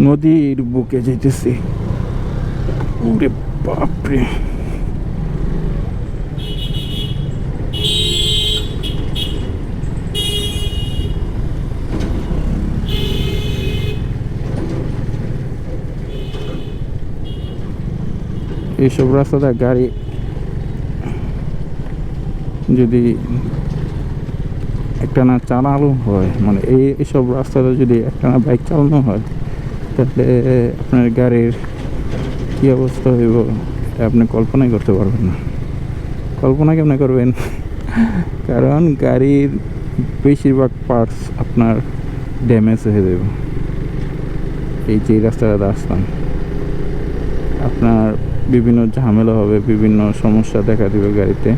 নদীর বুকে যেতেছি ওরে বাপরে। এইসব রাস্তাতে গাড়ি। যদি একটা না চালানো হয় মানে এই এইসব রাস্তাতে যদি একটা না বাইক চালানো হয় তাহলে আপনার গাড়ির কী অবস্থা হইব? এটা আপনি কল্পনাই করতে পারবেন না। কল্পনা কেমন করবেন? কারণ গাড়ির বেশিরভাগ পার্টস আপনার ড্যামেজ হয়ে যাবে। এই যে রাস্তাটা আসতাম আপনার বিভিন্ন ঝামেলা হবে, বিভিন্ন সমস্যা দেখা দেবে গাড়িতে।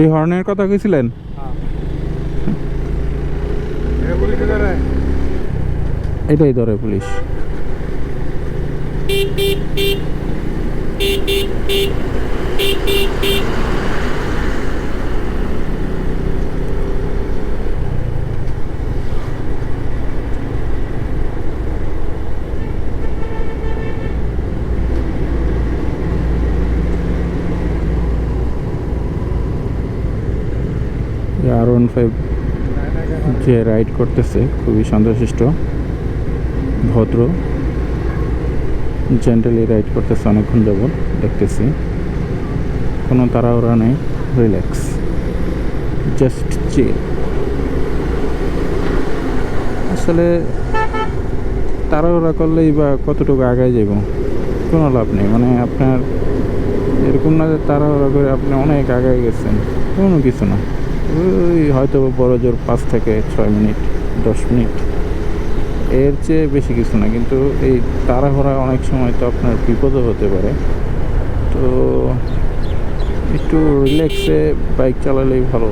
এই হর্নের কথা কইছিলেন? এটাই ধরে পুলিশ। আর ওয়ান ফাইভ যে রাইড করতেছে, খুবই শান্তশিষ্ট ভদ্র। জেন্টালি রাইড করতেছে অনেকক্ষণ যাবত দেখতেছি। কোনো তাড়াহুড়া নেই রিল্যাক্স জাস্ট চিল আসলে তাড়াহুড়া করলেই বা কতটুকু আগায় যাব কোনো লাভ নেই। মানে আপনার, এরকম না যে তাড়াহুড়া করে আপনি অনেক আগায় গেছেন, কোনো কিছু না। ওই হয়তো বড় জোর পাঁচ থেকে ছয় মিনিট, দশ মিনিট। এর চেয়ে বেশি কিছু না, কিন্তু এই তাড়াহুড়া অনেক সময় তো আপনার বিপদও হতে পারে। তো একটু রিল্যাক্সে বাইক চালালেই ভালো।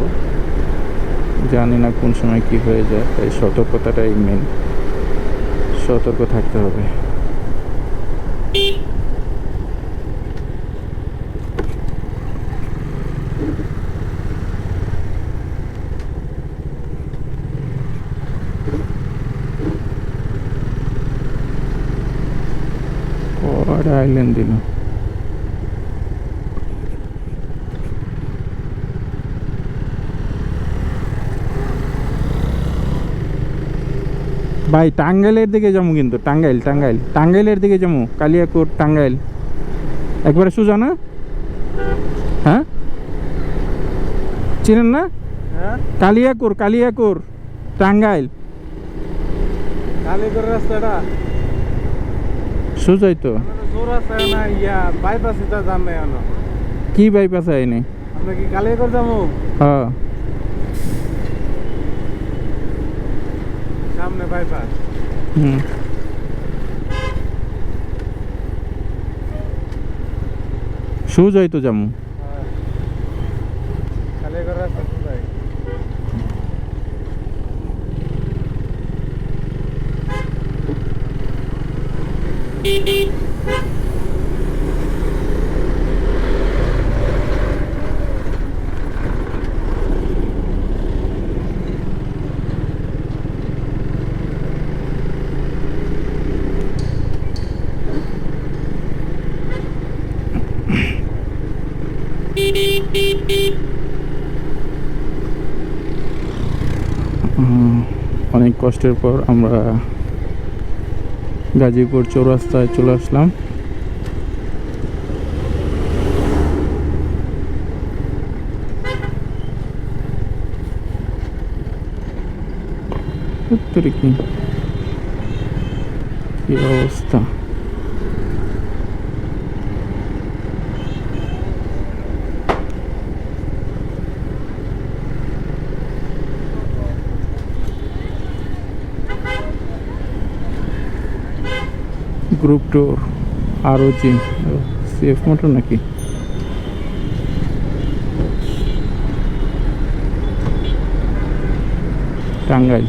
জানি না কোন সময় কি হয়ে যায়, তাই সতর্কতাটাই মেন সতর্ক থাকতে হবে। কটা আইল্যান্ড দিল। ভাই টাঙ্গাইলের দিকে যাব কিন্তু টাঙ্গাইল টাঙ্গাইল। টাঙ্গাইলের দিকে যাব কালিয়াকোট টাঙ্গাইল। একবারে সোজা না হ্যাঁ? চিনেন না? কালিয়াকুর কালিয়াকুর টাঙ্গাইল। কালীগড় রাস্তাটা? ইয়া না এখনও কি বাইপাস আইনি আমরা কি কালীগড় যাব হ্যাঁ সামনে বাইপাস হুম। সোজাই তো যাব কালীগড় রাস্তা অনেক কষ্টের পর আমরা গাজীপুর চৌরাস্তায় চলে আসলাম। কি অবস্থা? গ্রুপ টুর আরও জি সেফ মোটর নাকি? Tangail.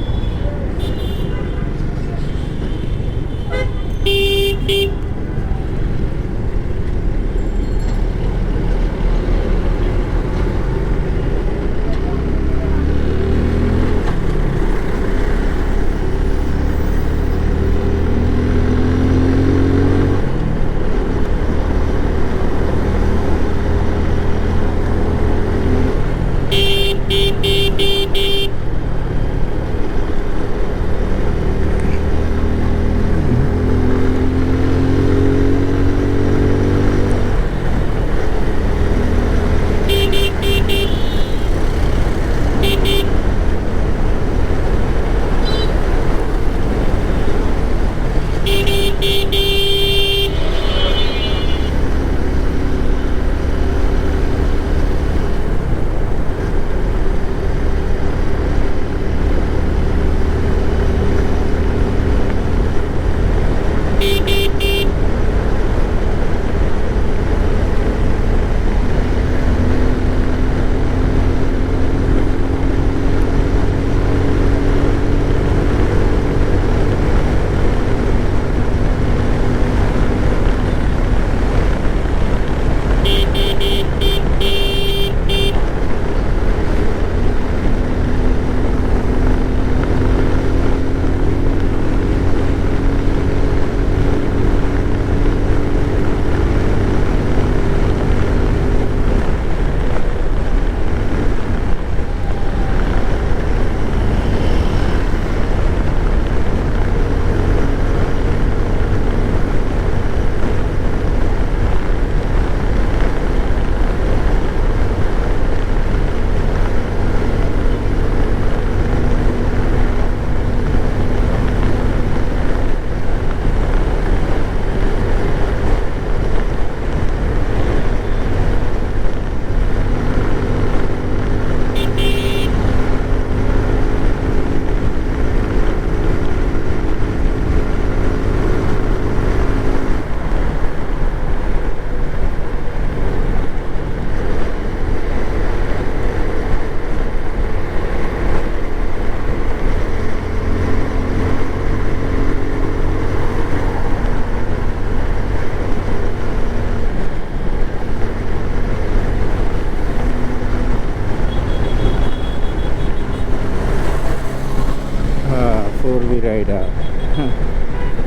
Four B rider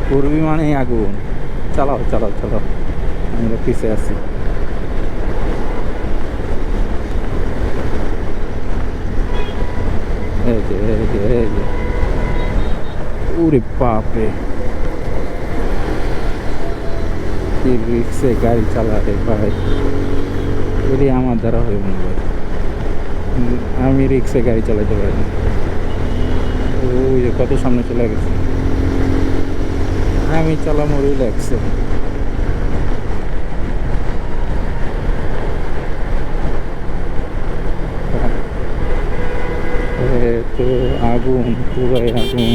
four B মানে আগুন। চালাও চালাও চালাও। আমরা পিছে আছি। এই যে, এই রিক্সে গাড়ি চালাতে ভাই যদি আমার দ্বারা হইব না ভাই আমি রিক্সে গাড়ি চালাতে পারি না। ওই যে কত সামনে চলে গেছে। আমি চালামো রিল্যাক্সে তো আগুন পুরাই আগুন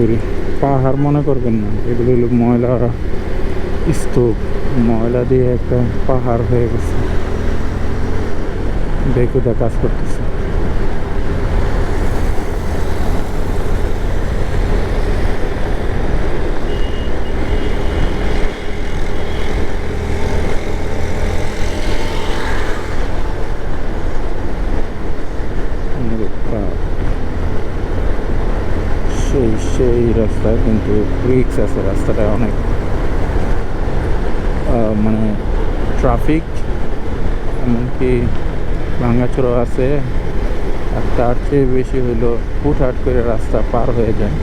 ওরে, পাহাড় মনে করবেন না। এগুলো হলো ময়লা স্তূপ। ময়লা দিয়ে একটা পাহাড় হয়ে গেছে। বেকুদা কাজ করতেছে এই রাস্তা, কিন্তু রিক্স আছে, রাস্তাটা অনেক মানে ট্রাফিক এমনকি ভাঙাচোরা আছে। আর তার চেয়ে বেশি হইল হুটহাট করে রাস্তা পার হয়ে যায়।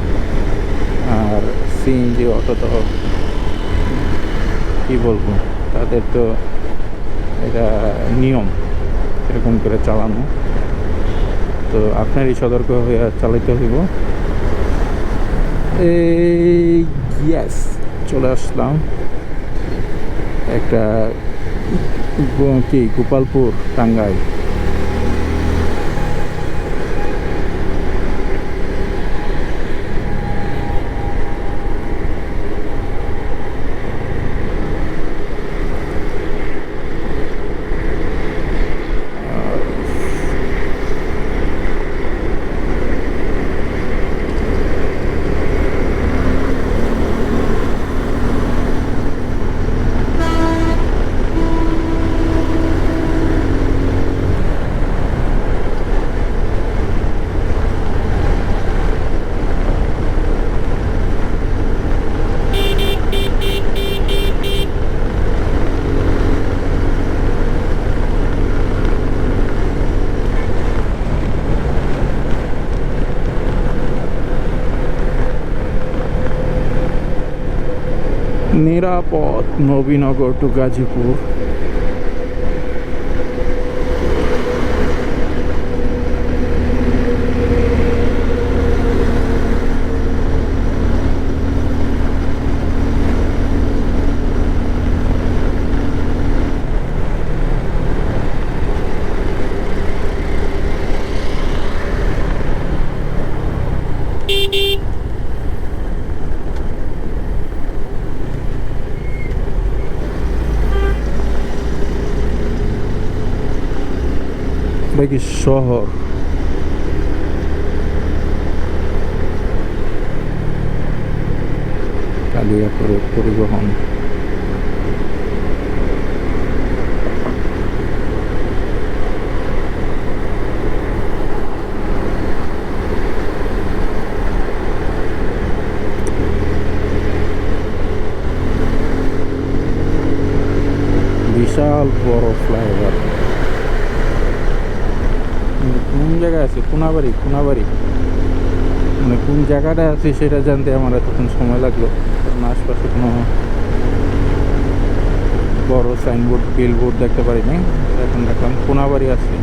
আর সিএনজি অটো তো কী বলব, তাদের তো এটা নিয়ম, এরকম করে চালানো। তো আপনারই সতর্ক হয়ে চালাইতে হইব। ইয়াস চলে আসলাম একটা কি গোপালপুর টাঙ্গাইল নিরাপদ নবীনগর টু গাজীপুর এটা কি শহর কালিয়াপুর পরিবহন বিশাল বড় ফ্লাইওভার। মানে কোন জায়গায় আছে? কোনাবাড়ি কোনাবাড়ি। মানে কোন জায়গাটা আছে সেটা জানতে আমার এতক্ষণ সময় লাগল। কারণ আশপাশে কোনো বড় সাইনবোর্ড বিলবোর্ড দেখতে পারিনি। এখন দেখলাম কোনাবাড়ি আছে।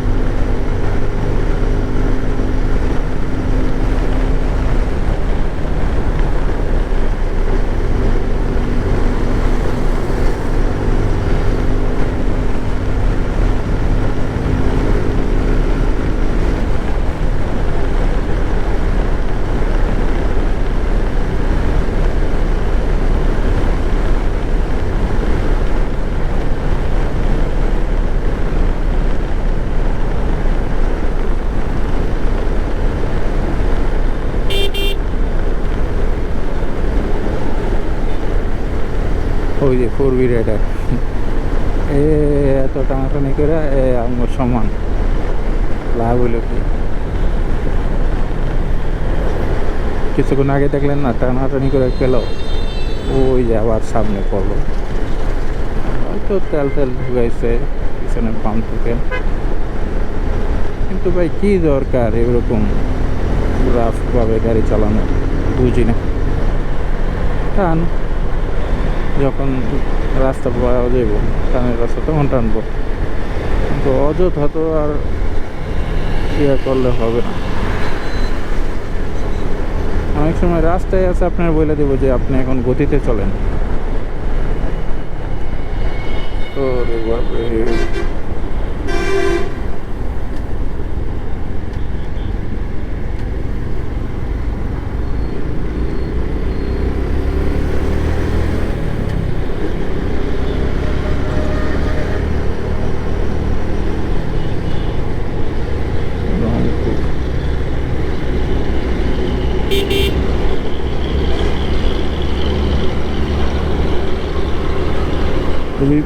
ওই যে ফোর বি রাইডার এ এত টানাটানি করে, এ, আমার সমান। লাভ হইল কি? কিছুক্ষণ আগে দেখলেন না টানাটানি করে গেল। ওই যে আবার সামনে পড়ল। হয়তো তেল তেল ঢুকাইছে পিছনের পাম্প থেকে কিন্তু ভাই, কি দরকার এরকম রাফভাবে গাড়ি চালানো? বুঝি না। টান। যখন রাস্তা পাওয়া যাইব টানের রাস্তা তখন টানবো। কিন্তু অযথা তো আর ইয়ে করলে হবে না। অনেক সময় রাস্তায় আছে, আপনার বলে দেবো যে আপনি এখন গতিতে চলেন। ওরে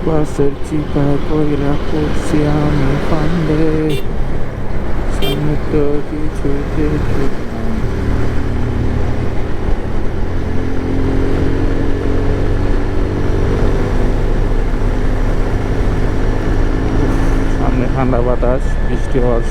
Passercita poi la possiamo fare Siamo tutti giudicati ঠান্ডা বাতাস বৃষ্টি হওয়ার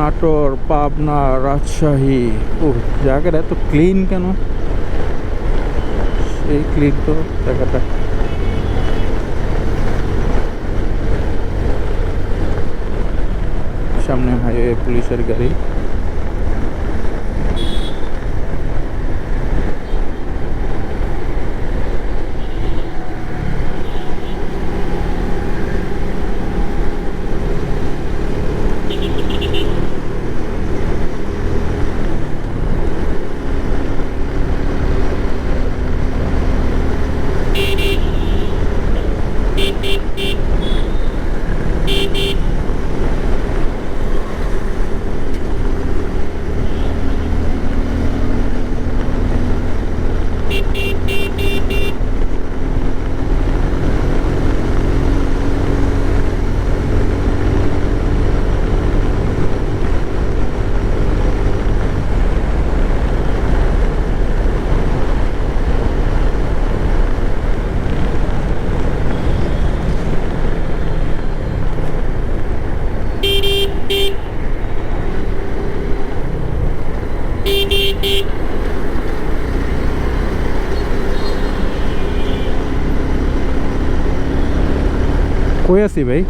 নাটোর পাবনা রাজশাহী ও জায়গাটা এত ক্লিন কেন? সেই ক্লিন তো জায়গাটা সামনে হাইওয়ে পুলিশের গাড়ি কই আছি ভাই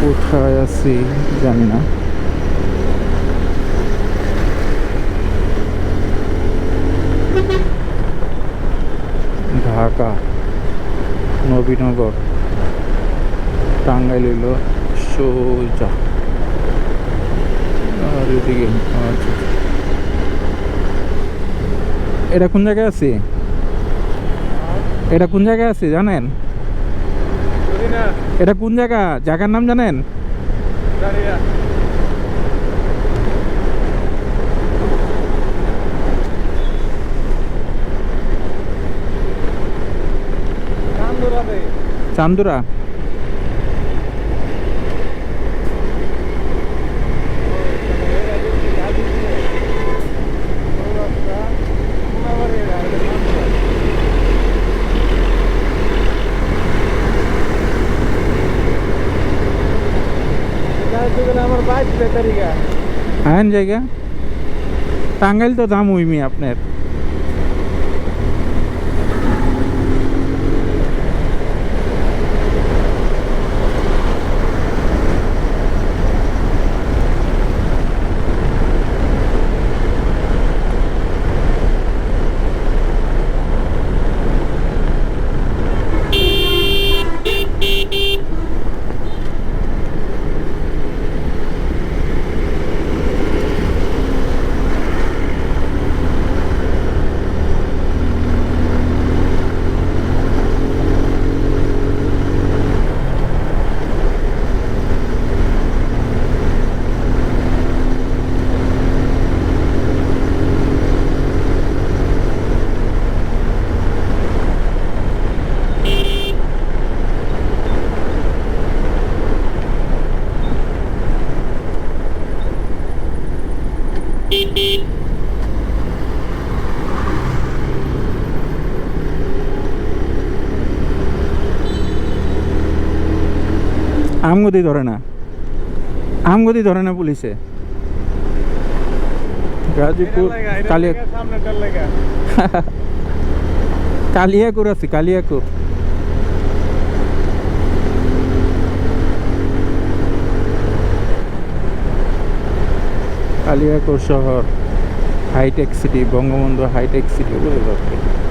কোথায় আছি জানি না ঢাকা নবীনগর টাঙ্গাইল হইল সোজা। আর এদিকে এটা কোন জায়গায় আছে? এটা কোন জায়গায় আছে জানেন? এটা কোন জায়গা? জায়গার নাম জানেন? চান্দুরা আমার বাইশ তারিখা আইন জায়গা টাঙ্গাইল তো দাম হইমি আপনার আমগদি ধরে না। আমগদি ধরে না পুলিশে। গাজীপুর কালিয়াকুর আছে, কালিয়াকুর। কালিয়াকুর শহর, hitech city, Bangabandhu hitech city. বলে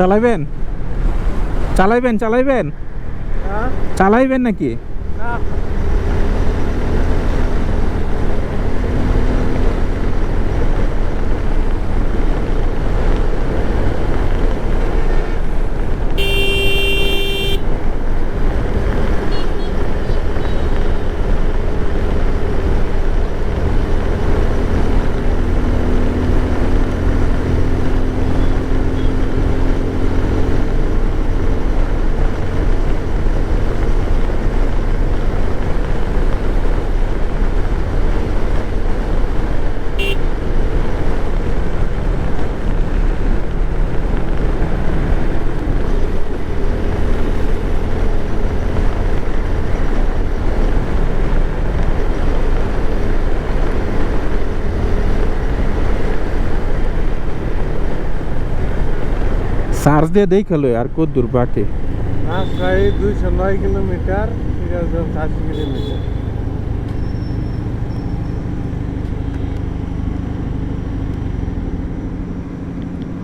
চালাইবেন? চালাইবেন চালাইবেন? হ্যাঁ। চালাইবেন নাকি না চার্জ দিয়ে দেই খেলো আর কত দূর বাকি প্রায় দুইশো নয় কিলোমিটার আছে চারশো কিলোমিটার।